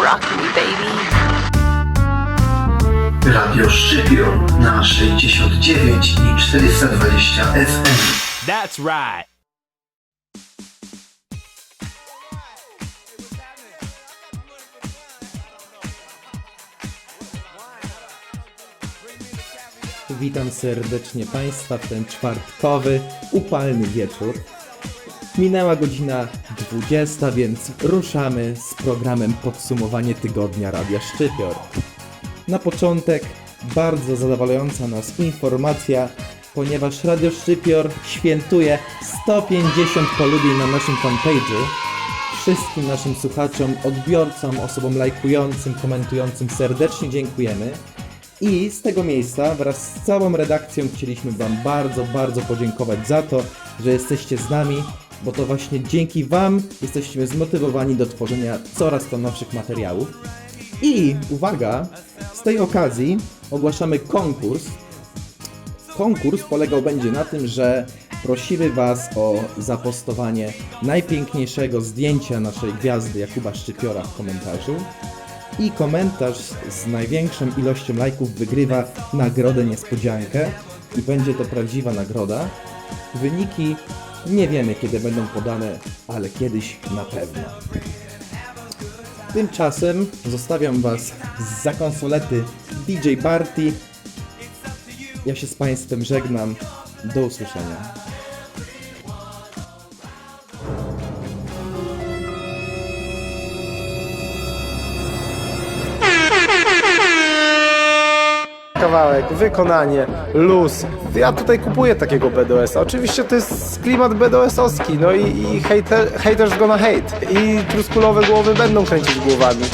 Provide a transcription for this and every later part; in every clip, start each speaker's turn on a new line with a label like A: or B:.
A: me, baby.
B: Radio Szczypior na 69 i 420 FM.
C: That's right.
D: Witam serdecznie Państwa w ten czwartkowy, upalny wieczór. Minęła godzina 20, więc ruszamy z programem Podsumowanie Tygodnia Radia Szczypior. Na początek bardzo zadowalająca nas informacja, ponieważ Radio Szczypior świętuje 150 polubień na naszym fanpage'u. Wszystkim naszym słuchaczom, odbiorcom, osobom lajkującym, komentującym serdecznie dziękujemy. I z tego miejsca wraz z całą redakcją chcieliśmy Wam bardzo, bardzo podziękować za to, że jesteście z nami, bo to właśnie dzięki Wam jesteśmy zmotywowani do tworzenia coraz to nowszych materiałów. I uwaga, z tej okazji ogłaszamy konkurs. Konkurs polegał będzie na tym, że prosimy Was o zapostowanie najpiękniejszego zdjęcia naszej gwiazdy Jakuba Szczypiora w komentarzu. I komentarz z największą ilością lajków wygrywa nagrodę niespodziankę i będzie to prawdziwa nagroda. Wyniki nie wiemy kiedy będą podane, ale kiedyś na pewno. Tymczasem zostawiam Was za konsolety DJ Barty. Ja się z Państwem żegnam. Do usłyszenia.
E: Kawałek, wykonanie, luz. Ja tutaj kupuję takiego BDS-a. Oczywiście to jest klimat BDS-owski, no i, i hater, haters gonna hate. I truskulowe głowy będą kręcić głowami.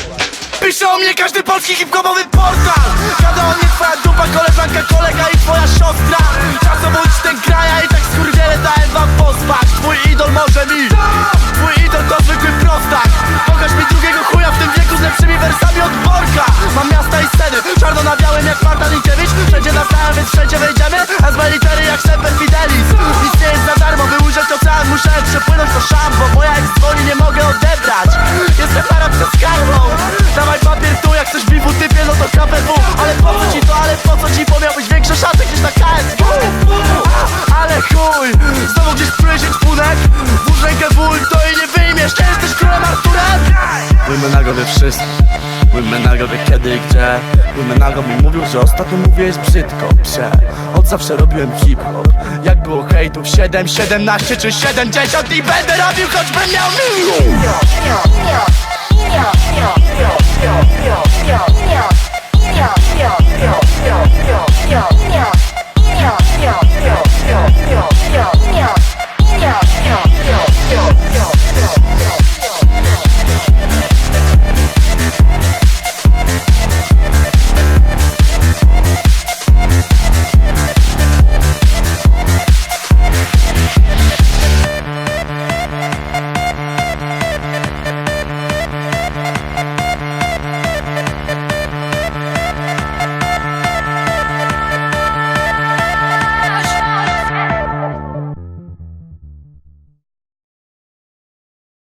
F: Pisze o mnie każdy polski hip-hopowy portal Gada o mnie twoja dupa, koleżanka, jak Marta Linkiewicz Wszędzie nas znają, więc wszędzie wejdziemy A z litery jak Semper Fidelis. Nic nie jest za darmo, by ujrzeć ocean Muszę przepłynąć to szambo Bo ja jak dzwoni nie mogę odebrać. Jestem para przez skarbą Dawaj papier tu, jak coś bifu typie, no to KPW Ale po co ci to, ale po co ci, bo miałbyś większe szaty niż na KSW? Ale chuj, znowu gdzieś się czpunek. Włóż rękę w to i nie wyjmiesz, nie jesteś królem Arturem? Women nago wie wszystko Płyjmy na głowie kiedy gdzie. Płyjmy na mi mówił, że ostatnio mówię jest brzydko. Prze, od zawsze robiłem hip-hop. Jak było hejtów? 7, 17 czy 70 I będę robił choćbym miał milion.